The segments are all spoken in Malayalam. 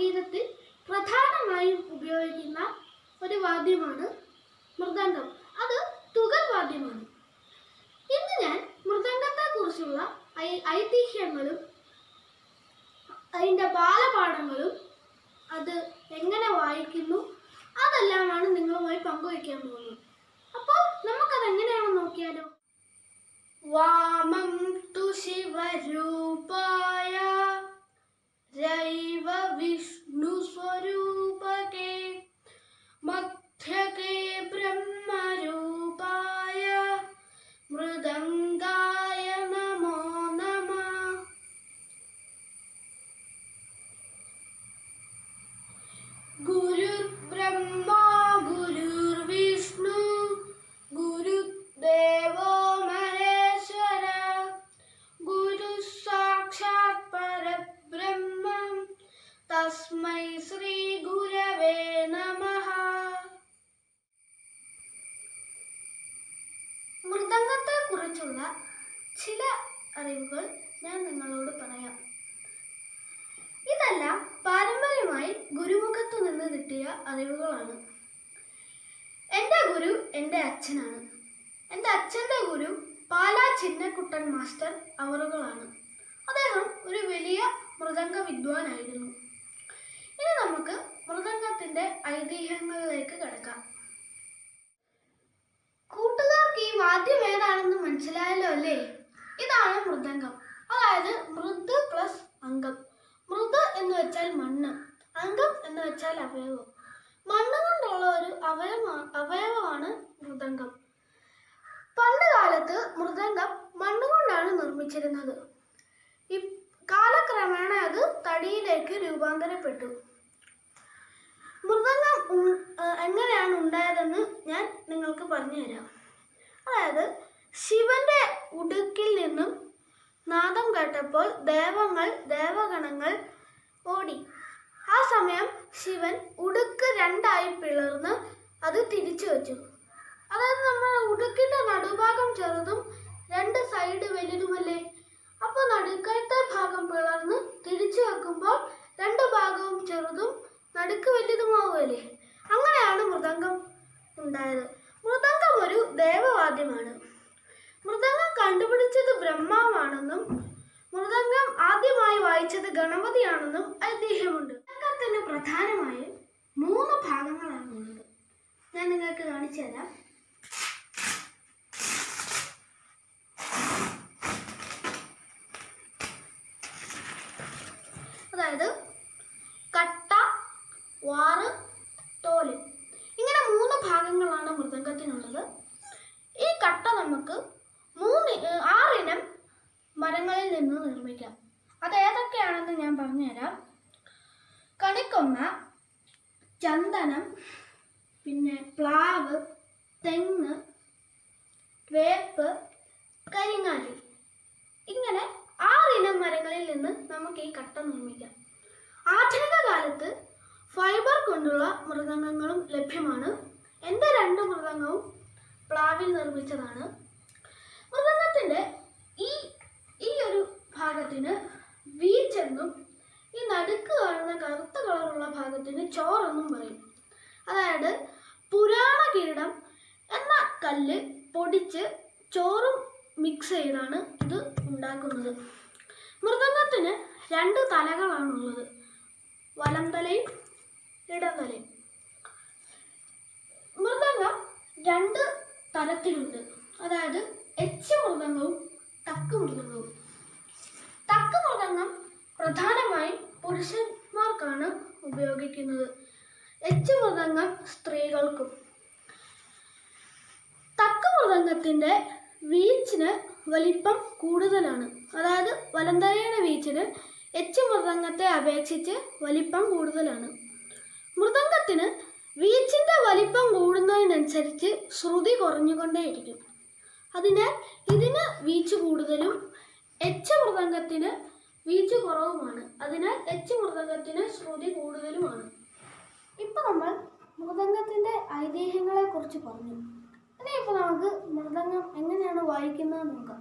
സംഗീതത്തിൽ പ്രധാനമായും ഉപയോഗിക്കുന്ന ഒരു വാദ്യമാണ് മൃദംഗം. അത് തുകൽ വാദ്യമാണ്. ഇന്ന് ഞാൻ മൃദംഗത്തെക്കുറിച്ചുള്ള ഐതിഹ്യങ്ങളും അതിന്റെ ബാലപാഠങ്ങളും അത് എങ്ങനെ വായിക്കുന്നു അതെല്ലാമാണ് നിങ്ങളുമായി പങ്കുവയ്ക്കാൻ പോകുന്നത്. അപ്പോൾ നമുക്കത് എങ്ങനെയാണെന്ന് നോക്കിയാലോ? വാമം തു त्रैव विष्णु स्वरूप के मध्य के അറിവുകൾ ഞാൻ നിങ്ങളോട് പറയാം. ഇതെല്ലാം പാരമ്പര്യമായി ഗുരുമുഖത്തു നിന്ന് കിട്ടിയ അറിവുകളാണ്. എന്റെ ഗുരു എന്റെ അച്ഛനാണ്. എന്റെ അച്ഛന്റെ ഗുരു പാലാ ചിന്നക്കുട്ടൻ മാസ്റ്റർ അവറുകളാണ്. അദ്ദേഹം ഒരു വലിയ മൃദംഗ വിദ്വാനായിരുന്നു. ഇനി നമുക്ക് മൃദംഗത്തിന്റെ ഐതിഹ്യങ്ങളിലേക്ക് കിടക്കാം. മൃദംഗം. അതായത് മൃദ് പ്ലസ് അംഗം. മൃദ് എന്ന് വെച്ചാൽ മണ്ണ്. അംഗം എന്ന് വെച്ചാൽ അവയവം. മണ്ണ് കൊണ്ടുള്ള ഒരു അവയവ അവയവമാണ് മൃദംഗം. പണ്ട് കാലത്ത് മൃദംഗം മണ്ണ് കൊണ്ടാണ് നിർമ്മിച്ചിരുന്നത്. കാലക്രമേണ അത് തടിയിലേക്ക് രൂപാന്തരപ്പെട്ടു. മൃദംഗം എങ്ങനെയാണ് ഉണ്ടായതെന്ന് ഞാൻ നിങ്ങൾക്ക് പറഞ്ഞുതരാം. അതായത് ശിവന്റെ ഉടുക്കിൽ നിന്നും നാദം കേട്ടപ്പോൾ ദേവങ്ങൾ ദേവഗണങ്ങൾ ഓടി. ആ സമയം ശിവൻ ഉടുക്ക് രണ്ടായി പിളർന്ന് അത് തിരിച്ചു വെച്ചു. അതായത് നമ്മൾ ഉടുക്കിന്റെ നടുഭാഗം ചെറുതും രണ്ട് സൈഡ് വലുതുമല്ലേ? അപ്പോൾ നടുക്കത്തെ ഭാഗം പിളർന്ന് തിരിച്ചു വെക്കുമ്പോൾ രണ്ട് ഭാഗവും ചെറുതും നടുക്ക് വലുതുമാവുമല്ലേ അങ്ങനെയാണ് മൃദംഗം ഉണ്ടായത്. മൃദംഗം ഒരു ദേവവാദ്യമാണ്. മൃദംഗം കണ്ടുപിടിച്ചത് ബ്രഹ്മാവാണെന്നും മൃദംഗം ആദ്യമായി വായിച്ചത് ഗണപതിയാണെന്നും ഐതിഹ്യമുണ്ട് പ്രധാനമായും മൂന്ന് ഭാഗങ്ങളാണുള്ളത്. ഞാൻ നിങ്ങൾക്ക് കാണിച്ചു തരാം അതായത് കട്ട വാറ് തോൽ ഇങ്ങനെ മൂന്ന് ഭാഗങ്ങളാണ് മൃദംഗത്തിനുള്ളത് ഈ കട്ട നമുക്ക് മൂന്ന് ഏഹ് ആറിനം നിന്ന് നിർമ്മിക്കാം. അത് ഏതൊക്കെയാണെന്ന് ഞാൻ പറഞ്ഞുതരാം. കണിക്കൊന്ന ചന്ദനം പിന്നെ പ്ലാവ് തെങ്ങ് വേപ്പ് കരിങ്ങാലി. ഇങ്ങനെ ആറിനം മരങ്ങളിൽ നിന്ന് നമുക്ക് ഈ കട്ട നിർമ്മിക്കാം. ആധുനിക കാലത്ത് ഫൈബർ കൊണ്ടുള്ള മൃദംഗങ്ങളും ലഭ്യമാണ്. എന്റെ രണ്ട് മൃദംഗവും പ്ലാവിൽ നിർമ്മിച്ചതാണ്. മൃദംഗത്തിന്റെ ഈ ഈ ഒരു ഭാഗത്തിന് വീച്ചെന്നും ഈ നടുക്ക് കാണുന്ന കറുത്ത കളറുള്ള ഭാഗത്തിന് ചോറെന്നും പറയും. അതായത് പുരാണ കിരീടം എന്ന കല്ല് പൊടിച്ച് ചോറും മിക്സ് ചെയ്താണ് ഇത് ഉണ്ടാക്കുന്നത്. മൃദംഗത്തിന് രണ്ട് തലകളാണുള്ളത്. വലം തലയും ഇടം തലയും മൃദംഗം രണ്ട് തരത്തിലുണ്ട് അതായത് എച്ച് മൃദംഗവും തക്ക് മൃദംഗവും. തക്ക് മൃദംഗം പ്രധാനമായും പുരുഷന്മാർക്കാണ് ഉപയോഗിക്കുന്നത്. എച്ച് മൃദംഗം സ്ത്രീകൾക്കും. തക്ക മൃദംഗത്തിന്റെ വീച്ചിന് വലിപ്പം കൂടുതലാണ്. അതായത് വലന്തരയുടെ വീച്ചിന് എച്ച് മൃദംഗത്തെ അപേക്ഷിച്ച് വലിപ്പം കൂടുതലാണ്. മൃദംഗത്തിന് വീച്ചിന്റെ വലിപ്പം കൂടുന്നതിനനുസരിച്ച് ശ്രുതി കുറഞ്ഞുകൊണ്ടേയിരിക്കും. അതിനാൽ ഇതിന് വീച്ച് കൂടുതലും എച്ച് മൃദംഗത്തിന് വീച്ച് കുറവുമാണ്. അതിനാൽ എച്ച് മൃദംഗത്തിന് ശ്രുതി കൂടുതലുമാണ്. ഇപ്പൊ നമ്മൾ മൃദംഗത്തിന്റെ ഐതിഹ്യങ്ങളെ കുറിച്ച് പറഞ്ഞു. ഇനി ഇപ്പോൾ നമുക്ക് മൃദംഗം എങ്ങനെയാണ് വായിക്കുന്നത് നോക്കാം.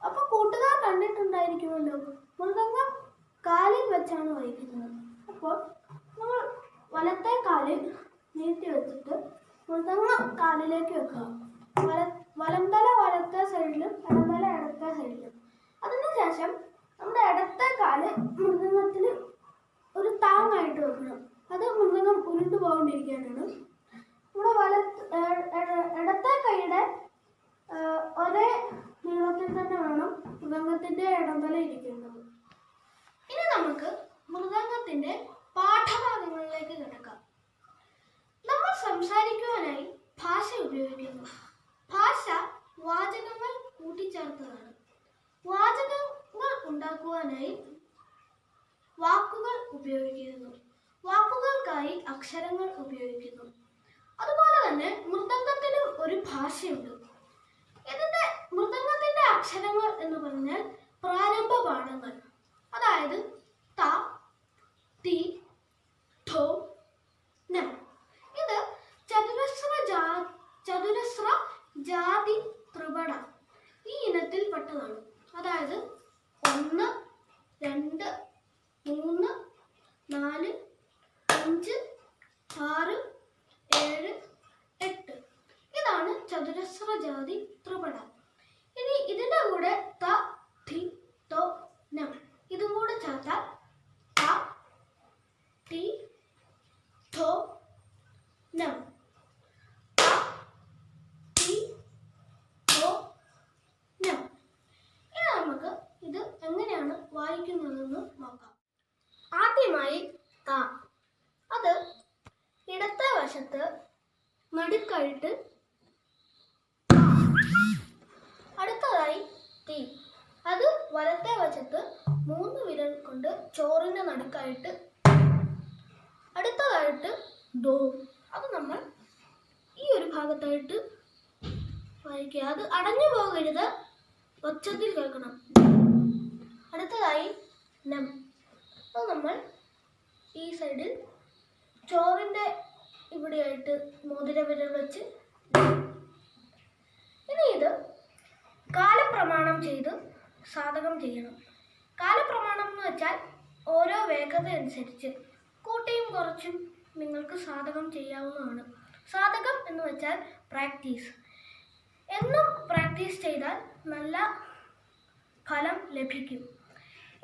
അപ്പൊ കൂട്ടുകാർ കണ്ടിട്ടുണ്ടായിരിക്കുമല്ലോ മൃദംഗം കാലിൽ വെച്ചാണ് വായിക്കുന്നത്. അപ്പോൾ നമ്മൾ വലത്തെ കാലിൽ നീട്ടി വെച്ചിട്ട് മൃദംഗം കാലിലേക്ക് വെക്കുക. വല വലന്തല വലത്തെ സൈഡിലും സൈഡിലും അതിനുശേഷം നമ്മുടെ ഇടത്തെ കാൽ മൃദംഗത്തിൽ ഒരു താങ്ങായിട്ട് വെക്കണം. അത് മൃദംഗം ഉരുണ്ടു പോകൊണ്ടിരിക്കാനാണ് നമ്മുടെ വലത്ത് ഇടത്ത കൈയുടെ ഒരേ നീളത്തിൽ തന്നെ വേണം മൃദംഗത്തിന്റെ ഇടംതല ഇരിക്കേണ്ടത്. ഇനി നമുക്ക് മൃഗത്തിന്റെ പാഠഭാഗങ്ങളിലേക്ക് കിടക്കാം. നമ്മൾ സംസാരിക്കുവാനായി ഭാഷ ഉപയോഗിക്കുന്നു. ഭാഷ വാചകങ്ങൾ കൂട്ടിച്ചേർത്തതാണ്. വാചകങ്ങൾ ഉണ്ടാക്കുവാനായി വാക്കുകൾ ഉപയോഗിക്കുന്നു. വാക്കുകൾക്കായി അക്ഷരങ്ങൾ ഉപയോഗിക്കുന്നു. അതുപോലെ തന്നെ മൃദംഗത്തിനും ഒരു ഭാഷയുണ്ട്. ഇതിന്റെ മൃദംഗത്തിന്റെ അക്ഷരങ്ങൾ എന്ന് പറഞ്ഞാൽ പ്രാരംഭ പാഠങ്ങൾ അതായത് ത തി ഠോ നം ഇത് ചതുരശ്ര ജാ ചതുരശ്ര ജാതി ത്രിപട ഈ ഇനത്തിൽപ്പെട്ടതാണ് അതായത് ഒന്ന് രണ്ട് മൂന്ന് നാല് അഞ്ച് ആറ് ഏഴ് എട്ട് ഇതാണ് ചതുരശ്ര ജാതി ത്രിപട. ഇനി ഇതിന്റെ കൂടെ ത തി തോ നം. ഇതും കൂടെ ചേർത്താൽ ത എങ്ങനെയാണ് ആദ്യമായി ത. അത് ഇടത്തെ വശത്ത് നടുക്കായിട്ട് അടുത്തതായി തീ അത് വലത്തെ വശത്ത് മൂന്ന് വിരൽ കൊണ്ട് ചോറിന്റെ നടുക്കായിട്ട് അടുത്തതായിട്ട് ദോ. അത് നമ്മൾ ഈ ഒരു ഭാഗത്തായിട്ട് വായിക്കുക. അത് അടഞ്ഞു പോകരുത്. ഒച്ചത്തിൽ കേൾക്കണം. അടുത്തതായി നം. അത് നമ്മൾ ഈ സൈഡിൽ ചോറിന്റെ ഇവിടെയായിട്ട് മോതിര വിരൽ വെച്ച് ഇനി ഇത് കാലപ്രമാണം ചെയ്ത് സാധകം ചെയ്യണം. കാലപ്രമാണം എന്ന് വെച്ചാൽ ഓരോ വേഗത അനുസരിച്ച്. കൂട്ടിയും കുറച്ചും നിങ്ങൾക്ക് സാധകം ചെയ്യാവുന്നതാണ്. സാധകം എന്ന് വെച്ചാൽ പ്രാക്ടീസ്. എന്നും പ്രാക്ടീസ് ചെയ്താൽ നല്ല ഫലം ലഭിക്കും.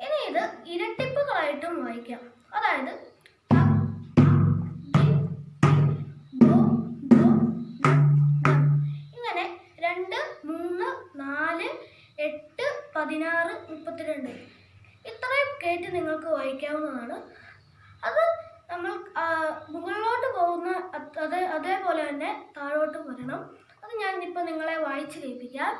ഇനി ഇത് ഇരട്ടിപ്പുകളായിട്ടും വായിക്കാം. അതായത് പതിനാറ് മുപ്പത്തിരണ്ട്. ഇത്രയും കയറ്റി നിങ്ങൾക്ക് വായിക്കാവുന്നതാണ്. അത് നമ്മൾ മുകളിലോട്ട് പോകുന്ന അത് അതേ അതേപോലെ തന്നെ താഴോട്ട് വരണം. അത് ഞാൻ ഇപ്പോൾ നിങ്ങളെ വായിച്ച് കേൾപ്പിക്കാം.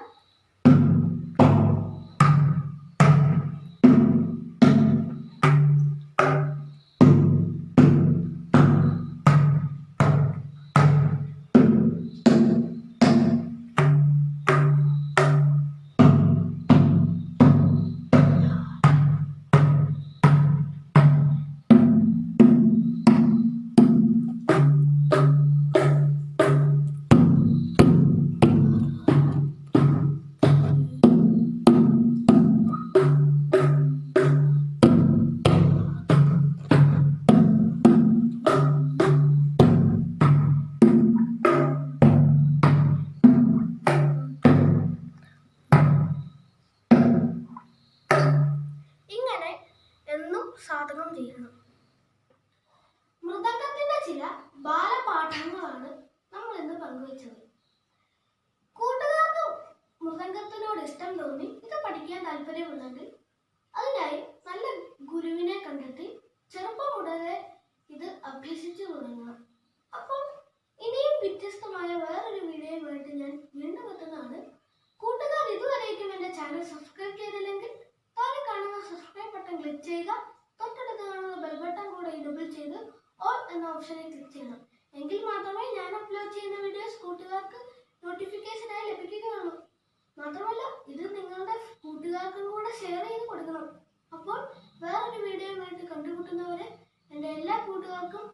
വീഡിയോസ് notification നോട്ടിഫിക്കേഷനായി ലഭിക്കുകയുള്ളൂ. മാത്രമല്ല ഇത് നിങ്ങളുടെ കൂട്ടുകാർക്കും കൂടെ ഷെയർ ചെയ്ത് കൊടുക്കണം. അപ്പോൾ വേറൊരു വീഡിയോയുമായിട്ട് കണ്ടുമുട്ടുന്നവരെ എന്റെ എല്ലാ കൂട്ടുകാർക്കും